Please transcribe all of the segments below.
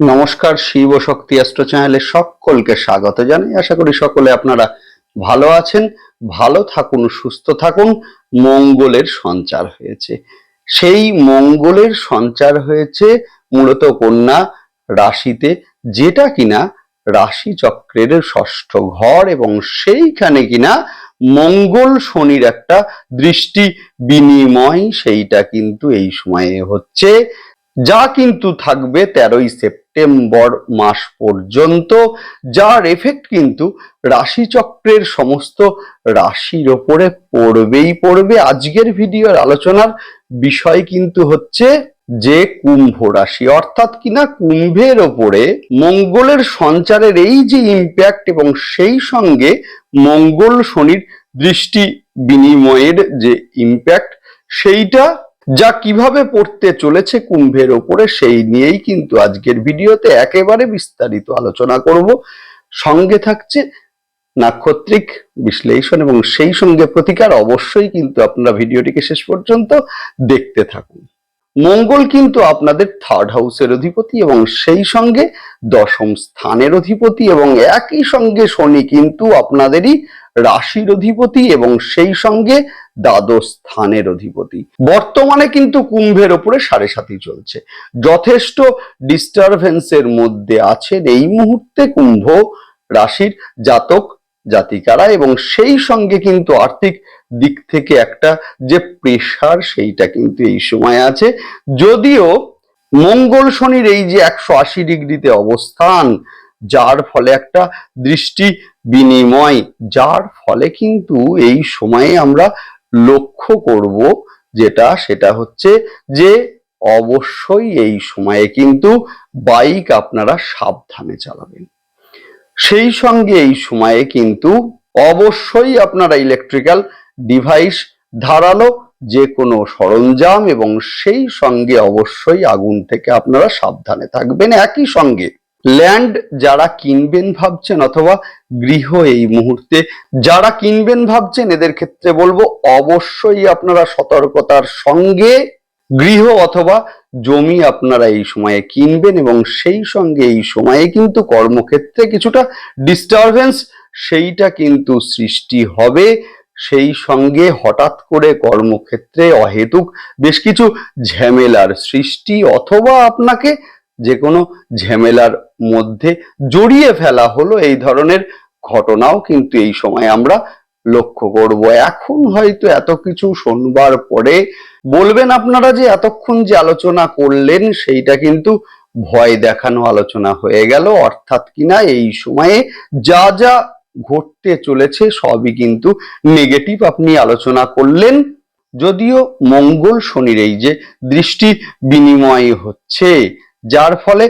নমস্কার, শিব শক্তি অ্যাস্ট্রো চ্যানেলে সকলকে স্বাগত জানাই। আশা করি সকলে আপনারা ভালো আছেন, ভালো থাকুন, সুস্থ থাকুন। মঙ্গলের সঞ্চার হয়েছে। সেই মঙ্গলের সঞ্চার হয়েছে মূলত কন্যা রাশিতে, যেটা কিনা রাশি চক্রের ষষ্ঠ ঘর এবং সেইখানে কিনা মঙ্গল শনির একটা দৃষ্টি বিনিময়, সেইটা কিন্তু এই সময়ে হচ্ছে। যা কিন্তু থাকবে তেরোই সেপ্টেম্বর। মাস পর্যন্ত, যার এফেক্ট কিন্তু রাশিচক্রের সমস্ত রাশির ওপরে পড়বেই পড়বে। আজকের ভিডিওর আলোচনার বিষয় কিন্তু হচ্ছে যে কুম্ভ রাশি। অর্থাৎ কিনা কুম্ভের ওপরে মঙ্গলের সঞ্চারের এই যে ইম্প্যাক্ট এবং সেই সঙ্গে মঙ্গল শনির দৃষ্টি বিনিময়ের যে ইম্প্যাক্ট সেইটা যা কীভাবে পড়তে চলেছে কুম্ভের ওপরে সেই নিয়েই কিন্তু আজকের ভিডিওতে একেবারে বিস্তারিত আলোচনা করব। সঙ্গে থাকছে নাক্ষত্রিক বিশ্লেষণ এবং সেই সঙ্গে প্রতিকার অবশ্যই কিন্তু আপনারা ভিডিওটিকে শেষ পর্যন্ত দেখতে থাকুন। মঙ্গল কিন্তু আপনাদের থার্ড হাউসের অধিপতি এবং সেই সঙ্গে দশম স্থানের অধিপতি এবং একই সঙ্গে শনি কিন্তু আপনাদেরই রাশির অধিপতি এবং সেই সঙ্গে দ্বাদশ স্থানের অধিপতি। বর্তমানে কিন্তু কুম্ভের ওপরে সাড়ে সাতই চলছে। যথেষ্ট ডিস্টারবেন্সের মধ্যে আছেন এই মুহূর্তে কুম্ভ রাশির জাতক, জাতিকারা এবং সেই সঙ্গে কিন্তু আর্থিক দিক থেকে একটা যে প্রেশার সেইটা কিন্তু এই সময় আছে। যদিও মঙ্গল শনির এই যে একশো আশি ডিগ্রিতে অবস্থান যার ফলে একটা দৃষ্টি বিনিময়, যার ফলে কিন্তু এই সময়ে আমরা লক্ষ্য করব যেটা, সেটা হচ্ছে যে অবশ্যই এই সময়ে কিন্তু বাইক আপনারা সাবধানে চালাবেন। সেই সঙ্গে এই সময়ে কিন্তু অবশ্যই আপনারা ইলেকট্রিক্যাল ডিভাইস ধারালো যে কোনো সরঞ্জাম এবং সেই সঙ্গে অবশ্যই আগুন থেকে আপনারা সাবধানে থাকবেন। একই সঙ্গে ল্যান্ড যারা কিনবেন ভাবছেন অথবা গৃহ এই মুহূর্তে যারা কিনবেন ভাবছেন, এদের ক্ষেত্রে বলব অবশ্যই আপনারা সতর্কতার সঙ্গে গৃহ অথবা জমি আপনারা এই সময়ে কিনবেন এবং সেই সঙ্গে এই সময়ে কিন্তু কর্মক্ষেত্রে কিছুটা ডিস্টারবেন্স সেইটা কিন্তু সৃষ্টি হবে। সেই সঙ্গে হঠাৎ করে কর্মক্ষেত্রে অহেতুক বেশ কিছু ঝামেলার সৃষ্টি অথবা আপনাকে যে কোনো ঝামেলার মধ্যে জড়িয়ে ফেলা হলো এই ধরনের ঘটনাও কিন্তু এই সময় আমরা লক্ষ্য করব। এখন হয়তো এত কিছু শোনবার পরে বলবেন আপনারা যে এতক্ষণ যে আলোচনা করলেন, সেইটা কিন্তু ভয় দেখানো আলোচনা হয়ে গেল। অর্থাৎ কিনা এই সময়ে যা যা ঘটতে চলেছে সবই কিন্তু নেগেটিভ আপনি আলোচনা করলেন। যদিও মঙ্গল শনির এই যে দৃষ্টি বিনিময় হচ্ছে যার ফলে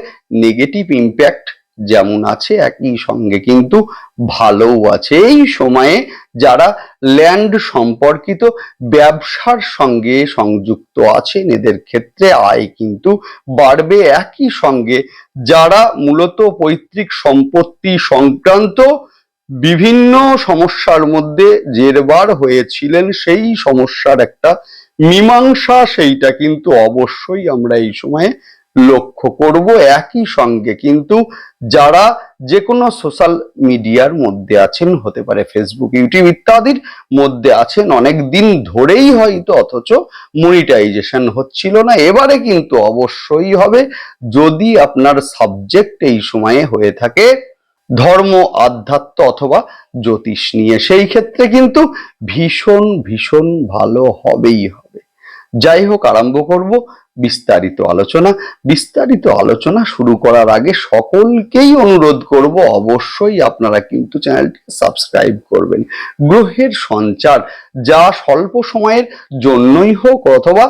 নেগেটিভ ইম্প্যাক্ট যেমন আছে, একই সঙ্গে কিন্তু ভালোও আছে। এই সময়ে যারা ল্যান্ড সম্পর্কিত ব্যবসার সঙ্গে সংযুক্ত আছেন, এদের ক্ষেত্রে আয় কিন্তু বাড়বে। একই সঙ্গে যারা মূলত পৈতৃক সম্পত্তি সংক্রান্ত বিভিন্ন সমস্যার মধ্যে জেরবার হয়েছিলেন, সেই সমস্যার একটা মীমাংসা, সেইটা কিন্তু অবশ্যই আমরা এই সময়ে লক্ষ্য করব একই সঙ্গে। কিন্তু যারা যে কোনো সোশ্যাল মিডিয়ার মধ্যে আছেন, হতে পারে ফেসবুক ইউটিউব ইত্যাদির মধ্যে আছেন, অনেক দিন ধরেই হয়তো অথচ মনিটাইজেশন হচ্ছিল না। এবারে কিন্তু অবশ্যই হবে। যদি আপনার সাবজেক্ট এই সময়ে হয়ে থাকে ধর্ম, আধ্যাত্ম অথবা জ্যোতিষ নিয়ে, সেই ক্ষেত্রে কিন্তু ভীষণ ভীষণ ভালো হবেই হবে। যাই হোক, আরম্ভ করব। বিস্তারিত আলোচনা। বিস্তারিত আলোচনা শুরু করার আগে সকলকেই অনুরোধ করব, অবশ্যই আপনারা কিন্তু চ্যানেলটি সাবস্ক্রাইব করবেন। গ্রহের সঞ্চার, যা স্বল্প সময়ের জন্যই হোক অথবা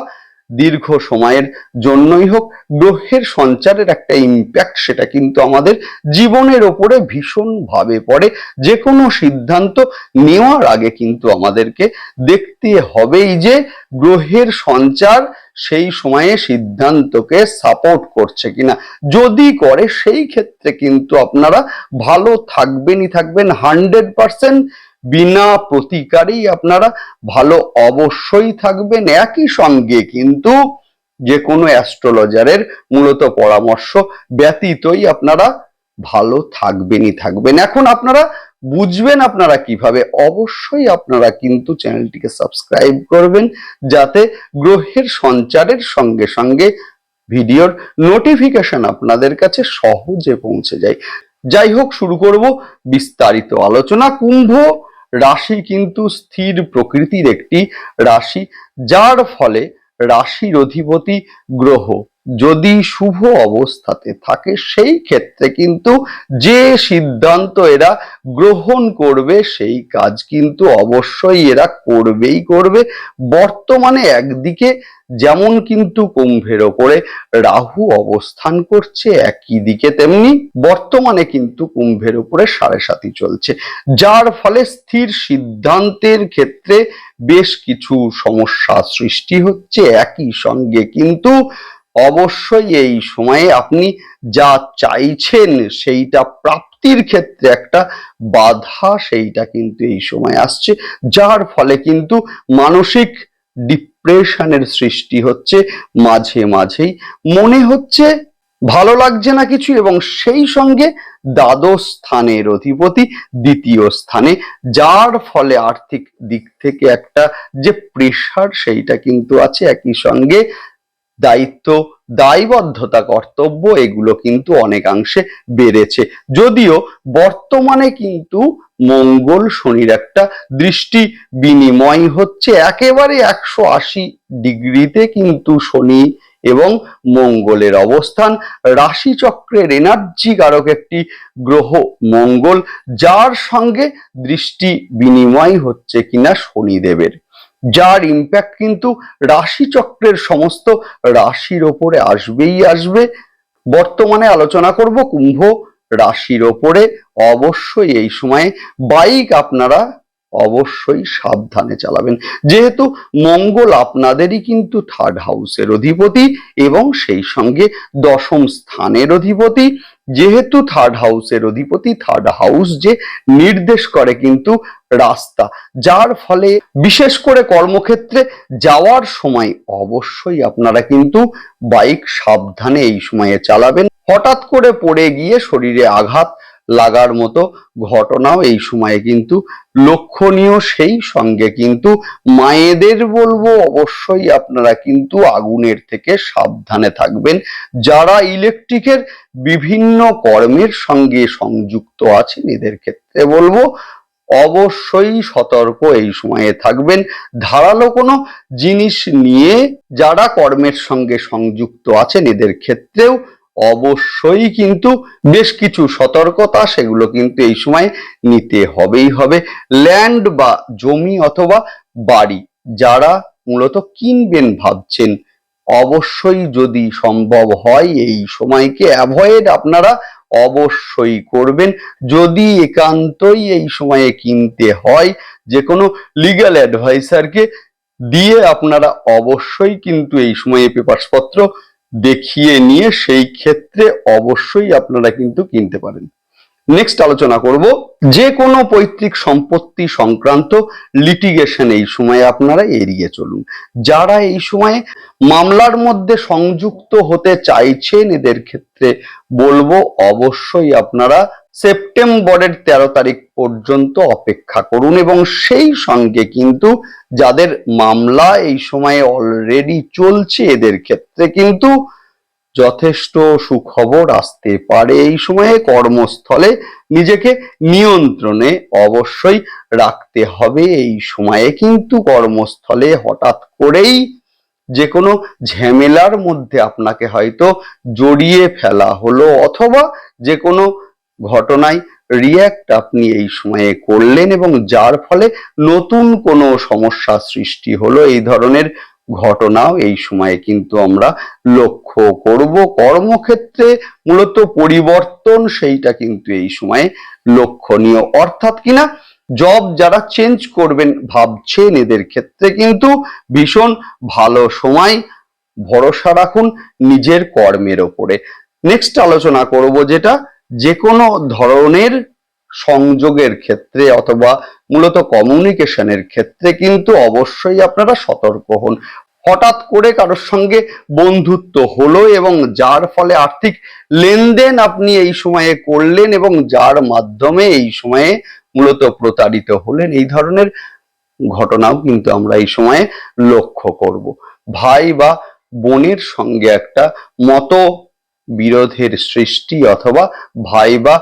দীর্ঘ সময়ের জন্যই হোক, গ্রহের সঞ্চারের একটা ইম্প্যাক্ট সেটা কিন্তু আমাদের জীবনের ওপরে ভীষণভাবে পড়ে। যে কোনো সিদ্ধান্ত নেওয়ার আগে কিন্তু আমাদেরকে দেখতে হবেই যে গ্রহের সঞ্চার সেই সময়ে সিদ্ধান্তকে সাপোর্ট করছে কিনা। যদি করে সেই ক্ষেত্রে কিন্তু আপনারা ভালো থাকবেনই থাকবেন হান্ড্রেড পার্সেন্ট বিনা প্রতিকারেই আপনারা ভালো অবশ্যই থাকবেন, একই সঙ্গে কিন্তু যে কোনো অ্যাস্ট্রোলজারের মূলত পরামর্শ ব্যতীতই আপনারা ভালো থাকবেনই থাকবেন। এখন আপনারা বুঝবেন আপনারা কীভাবে, অবশ্যই আপনারা কিন্তু চ্যানেলটিকে সাবস্ক্রাইব করবেন যাতে গ্রহের সঞ্চারের সঙ্গে সঙ্গে ভিডিওর নোটিফিকেশন আপনাদের কাছে সহজে পৌঁছে যায়। যাই হোক, শুরু করব বিস্তারিত আলোচনা। কুম্ভ রাশি কিন্তু স্থির প্রকৃতির একটি রাশি যার ফলে রাশির অধিপতি গ্রহ। যদি শুভ অবস্থাতে থাকে, সেই ক্ষেত্রে কিন্তু যে সিদ্ধান্ত এরা গ্রহণ করবে, সেই কাজ কিন্তু অবশ্যই এরা করবেই করবে। বর্তমানে একদিকে যেমন কিন্তু কুম্ভের ওপরে রাহু অবস্থান করছে, একই দিকে তেমনি বর্তমানে কিন্তু কুম্ভের ওপরে সাড়ে সাতি চলছে। যার ফলে স্থির সিদ্ধান্তের ক্ষেত্রে বেশ কিছু সমস্যা সৃষ্টি হচ্ছে। একই সঙ্গে কিন্তু অবশ্যই এই সময়ে আপনি যা চাইছেন সেইটা প্রাপ্তির ক্ষেত্রে একটা বাধা সেইটা কিন্তু এই সময় আসছে। যার ফলে কিন্তু মানসিক ডিপ্রেশনের সৃষ্টি হচ্ছে মাঝে মাঝেই। মনে হচ্ছে ভালো লাগছে না কিছু এবং সেই সঙ্গে দ্বাদশ স্থানের অধিপতি দ্বিতীয় স্থানে, যার ফলে আর্থিক দিক থেকে একটা যে প্রেশার সেইটা কিন্তু আছে। একই সঙ্গে দায়িত্ব, দায়বদ্ধতা, কর্তব্য এগুলো কিন্তু অনেকাংশে বেড়েছে। যদিও বর্তমানে কিন্তু মঙ্গল শনির একটা দৃষ্টি বিনিময় হচ্ছে। একেবারে একশো আশি ডিগ্রিতে কিন্তু শনি এবং মঙ্গলের অবস্থান। রাশিচক্রের এনার্জি কারক একটি গ্রহ মঙ্গল, যার সঙ্গে দৃষ্টি বিনিময় হচ্ছে কিনা শনিদেবের। যার ইম্প্যাক্ট কিন্তু রাশিচক্রের সমস্ত রাশির ওপরে আসবেই আসবে। বর্তমানে আলোচনা করব কুম্ভ রাশির ওপরে। অবশ্যই এই সময়ে বাইক আপনারা অবশ্যই সাবধানে চালাবেন। যেহেতু মঙ্গল আপনাদেরই কিন্তু থার্ড হাউসের অধিপতি এবং সেই সঙ্গে দশম স্থানের অধিপতি। যেহেতু থার্ড হাউসের অধিপতি থার্ড হাউস যে নির্দেশ করে কিন্তু রাস্তা। যার ফলে বিশেষ করে কর্মক্ষেত্রে যাওয়ার সময় অবশ্যই আপনারা কিন্তু বাইক সাবধানে এই সময়ে চালাবেন। হঠাৎ করে পড়ে গিয়ে শরীরে আঘাত লাগার মতো ঘটনাও এই সময়ে কিন্তু লক্ষণীয়। সেই সঙ্গে কিন্তু মায়েদের বলব, অবশ্যই আপনারা কিন্তু আগুনের থেকে সাবধানে থাকবেন। যারা ইলেকট্রিকের বিভিন্ন কর্মের সঙ্গে সংযুক্ত আছেন, এদের ক্ষেত্রে বলব অবশ্যই সতর্ক এই সময়ে থাকবেন। ধারালো কোনো জিনিস নিয়ে যারা কর্মের সঙ্গে সংযুক্ত আছেন, এদের ক্ষেত্রেও অবশ্যই কিন্তু বেশ কিছু সতর্কতা সেগুলো কিন্তু এই সময় নিতে হবেই হবে। ল্যান্ড বা জমি অথবা বাড়ি যারা মূলত কিনবেন ভাবছেন, অবশ্যই যদি সম্ভব হয় এই সময়কে অ্যাভয়েড আপনারা অবশ্যই করবেন। যদি একান্তই এই সময়ে কিনতে হয় যে কোনো লিগ্যাল অ্যাডভাইসারকে দিয়ে আপনারা অবশ্যই কিন্তু এই সময়ে পেপারসপত্র দেখিয়ে নিয়ে সেই ক্ষেত্রে অবশ্যই আপনারা কিন্তু কিনতে পারেন। নেক্সট আলোচনা করব যে কোনো পৈতৃক সম্পত্তি সংক্রান্ত লিটিগেশন এই সময়ে আপনারা এড়িয়ে চলুন। যারা এই সময়ে মামলার মধ্যে সংযুক্ত হতে চাইছেন, এদের ক্ষেত্রে বলব অবশ্যই আপনারা সেপ্টেম্বরের তেরো তারিখ পর্যন্ত অপেক্ষা করুন এবং সেই সঙ্গে কিন্তু যাদের মামলা এই সময়ে অলরেডি চলছে, এদের ক্ষেত্রে কিন্তু যথেষ্ট সুখবর আসতে পারে। এই সময়ে কর্মস্থলে নিজেকে নিয়ন্ত্রণে অবশ্যই রাখতে হবে এই সময়ে। কিন্তু কর্মস্থলে হঠাৎ করেই যে কোনো ঝামেলার মধ্যে আপনাকে হয়তো জড়িয়ে ফেলা হলো অথবা যে কোনো ঘটনায় রিয়্যাক্ট আপনি এই সময়ে করলেন এবং যার ফলে নতুন কোনো সমস্যা সৃষ্টি হলো। এই ধরনের ঘটনাও এই সময়ে কিন্তু আমরা লক্ষ্য করব। কর্মক্ষেত্রে মূলত পরিবর্তন সেইটা কিন্তু এই সময়ে লক্ষণীয়। অর্থাৎ কিনা জব যারা চেঞ্জ করবেন ভাবছেন এদের ক্ষেত্রে কিন্তু ভীষণ ভালো সময়, ভরসা রাখুন নিজের কর্মের ওপরে। নেক্সট আলোচনা করব যেটা যে কোনো ধরনের সংযোগের ক্ষেত্রে অথবা মূলত কমিউনিকেশনের ক্ষেত্রে কিন্তু অবশ্যই আপনারা সতর্ক হন। হঠাৎ করে কারোর সঙ্গে বন্ধুত্ব হলো এবং যার ফলে আর্থিক লেনদেন আপনি এই সময়ে করলেন এবং যার মাধ্যমে এই সময়ে মূলত প্রতারিত হলেন, এই ধরনের ঘটনাও কিন্তু আমরা এই সময়ে লক্ষ্য করব। ভাই বা বোনের সঙ্গে একটা মত বিরোধের সৃষ্টি অথবা ভাই বা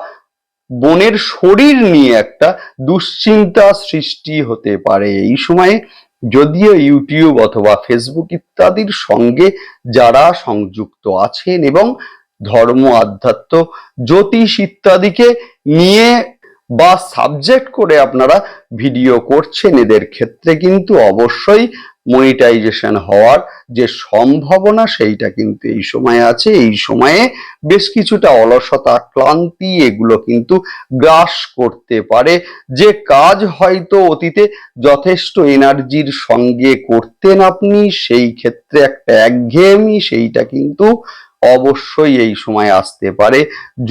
বোনের শরীর নিয়ে একটা দুশ্চিন্তা সৃষ্টি হতে পারে। এই সময়ে যদিও ইউটিউব অথবা ফেসবুক ইত্যাদির সঙ্গে যারা সংযুক্ত আছেন এবং ধর্ম, আধ্যাত্ম, জ্যোতিষ ইত্যাদিকে নিয়ে বা সাবজেক্ট করে আপনারা ভিডিও করছেন, এদের ক্ষেত্রে কিন্তু অবশ্যই মনিটাইজেশন হওয়ার যে সম্ভাবনা সেইটা কিন্তু এই সময়ে আছে। এই সময়ে বেশ কিছুটা অলসতা, ক্লান্তি এগুলো কিন্তু গ্রাস করতে পারে। যে কাজ হয়তো অতীতে যথেষ্ট এনার্জির সঙ্গে করতেন আপনি, সেই ক্ষেত্রে একটা একঘেয়েমি, সেইটা কিন্তু অবশ্যই এই সময় আসতে পারে।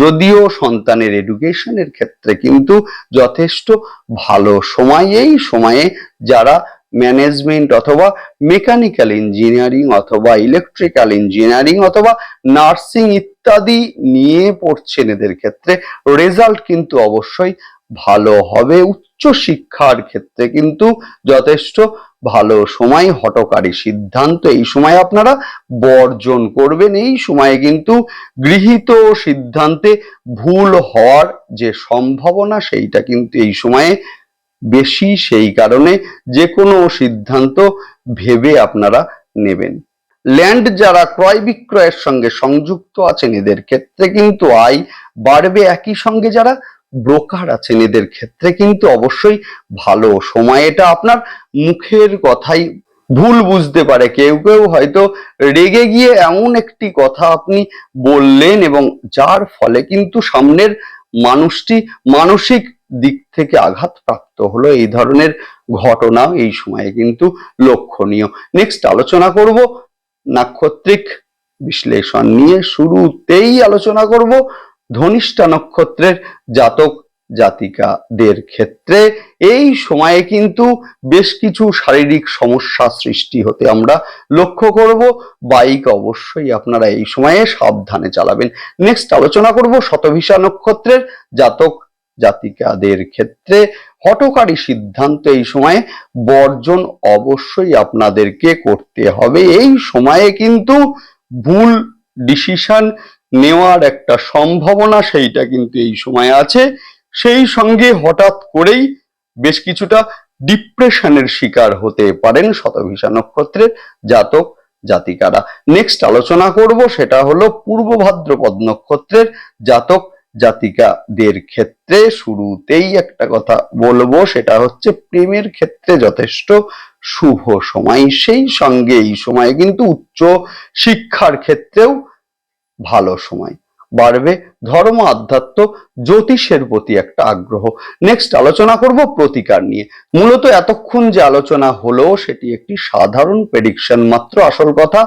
যদিও সন্তানের এডুকেশনের ক্ষেত্রে কিন্তু যথেষ্ট ভালো সময়। এই সময়ে যারা ম্যানেজমেন্ট অথবা মেকানিক্যাল ইঞ্জিনিয়ারিং অথবা ইলেকট্রিক্যাল ইঞ্জিনিয়ারিং অথবা নার্সিং ইত্যাদি নিয়ে পড়ছেন এদের ক্ষেত্রে রেজাল্ট কিন্তু অবশ্যই ভালো হবে। উচ্চ শিক্ষার ক্ষেত্রে কিন্তু যথেষ্ট ভালো সময় হটকারী সিদ্ধান্ত। এই সময় আপনারা বর্জন করবেন। এই সময়ে কিন্তু গৃহীত সিদ্ধান্তে ভুল হওয়ার যে সম্ভাবনা, সেইটা কিন্তু এই সময়ে বেশি। সেই কারণে যে কোনো সিদ্ধান্ত ভেবে আপনারা নেবেন। ল্যান্ড যারা ক্রয় বিক্রয়ের সঙ্গে সংযুক্ত আছেন, এদের ক্ষেত্রে কিন্তু আয় বাড়বে। একই সঙ্গে যারা ব্রোকার আছেন এদের ক্ষেত্রে, কিন্তু অবশ্যই ভালো সময়। এটা আপনার মুখের কথাই ভুল বুঝতে পারে। কেউ কেউ হয়তো রেগে গিয়ে এমন একটি কথা আপনি বললেন এবং যার ফলে কিন্তু সামনের মানুষটি মানসিক দিক থেকে আঘাতপ্রাপ্ত হলো। এই ধরনের ঘটনা এই সময়ে কিন্তু লক্ষণীয়। নেক্সট আলোচনা করব নাক্ষত্রিক বিশ্লেষণ নিয়ে। শুরুতেই আলোচনা করব ধনিষ্ঠা নক্ষত্রের জাতক জাতিকাদের ক্ষেত্রে এই সময়ে কিন্তু বেশ কিছু শারীরিক সমস্যা সৃষ্টি হতে আমরা লক্ষ্য করব। বাইক অবশ্যই আপনারা এই সময়ে সাবধানে চালাবেন। নেক্সট আলোচনা করব শতভিষা নক্ষত্রের জাতক জাতিকাদের ক্ষেত্রে। হটকারী সিদ্ধান্ত এই সময়ে বর্জন অবশ্যই আপনাদেরকে করতে হবে। এই সময়ে কিন্তু ভুল ডিসিশন নেওয়ার একটা সম্ভাবনা সেইটা কিন্তু এই সময় আছে। সেই সঙ্গে হঠাৎ করেই বেশ কিছুটা ডিপ্রেশনের শিকার হতে পারেন শতভিষা নক্ষত্রের জাতক জাতিকারা। নেক্সট আলোচনা করব সেটা হলো পূর্ব ভাদ্রপদ নক্ষত্রের জাতক জাতিকাদের ক্ষেত্রে শুরুতেই একটা কথা বলব, সেটা হচ্ছে প্রেমের ক্ষেত্রে যথেষ্ট শুভ সময়। সেই সঙ্গে এই সময় কিন্তু উচ্চ শিক্ষার ক্ষেত্রেও ভালো সময়। বাড়বে ধর্ম, আধ্যাত্ম, জ্যোতিষের প্রতি একটা আগ্রহ। নেক্সট আলোচনা করব প্রতিকার নিয়ে। মূলত এতক্ষণ যে আলোচনা হলো সেটি একটি সাধারণ প্রেডিকশন মাত্র, আসল কথা।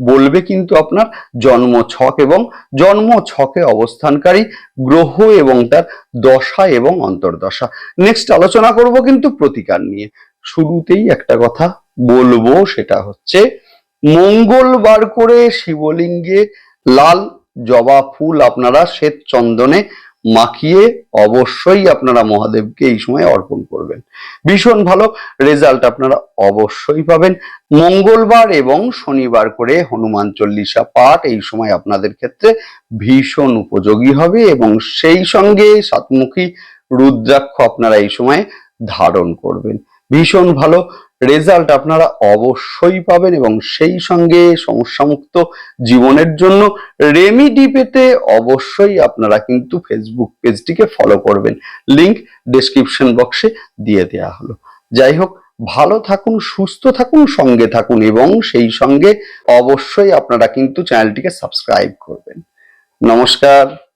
বলবে কিন্তু আপনার জন্ম ছক এবং জন্ম ছকে অবস্থানকারী গ্রহ এবং তার দশা এবং অন্তর্দশা। নেক্সট আলোচনা করব কিন্তু প্রতিকার নিয়ে। শুরুতেই একটা কথা বলব, সেটা হচ্ছে মঙ্গলবার করে শিবলিঙ্গে লাল জবা ফুল আপনারা শ্বেত চন্দনে মাখিয়ে অবশ্যই আপনারা মহাদেবকে এই সময় অর্পণ করবেন। ভীষণ ভালো রেজাল্ট আপনারা অবশ্যই পাবেন। মঙ্গলবার এবং শনিবার করে হনুমান চল্লিশা পাঠ এই সময় আপনাদের ক্ষেত্রে ভীষণ উপযোগী হবে এবং সেই সঙ্গে সাতমুখী রুদ্রাক্ষ আপনারা এই সময় ধারণ করবেন। ভীষণ ভালো রেজাল্ট আপনারা অবশ্যই পাবেন এবং সেই সঙ্গে সমস্যামুক্ত জীবনের জন্য রেমিডি পেতে অবশ্যই আপনারা কিন্তু ফেসবুক পেজটিকে ফলো করবেন। লিংক ডেসক্রিপশন বক্সে দিয়ে দেওয়া হলো। যাই হোক, ভালো থাকুন, সুস্থ থাকুন, সঙ্গে থাকুন এবং সেই সঙ্গে অবশ্যই আপনারা কিন্তু চ্যানেলটিকে সাবস্ক্রাইব করবেন। নমস্কার।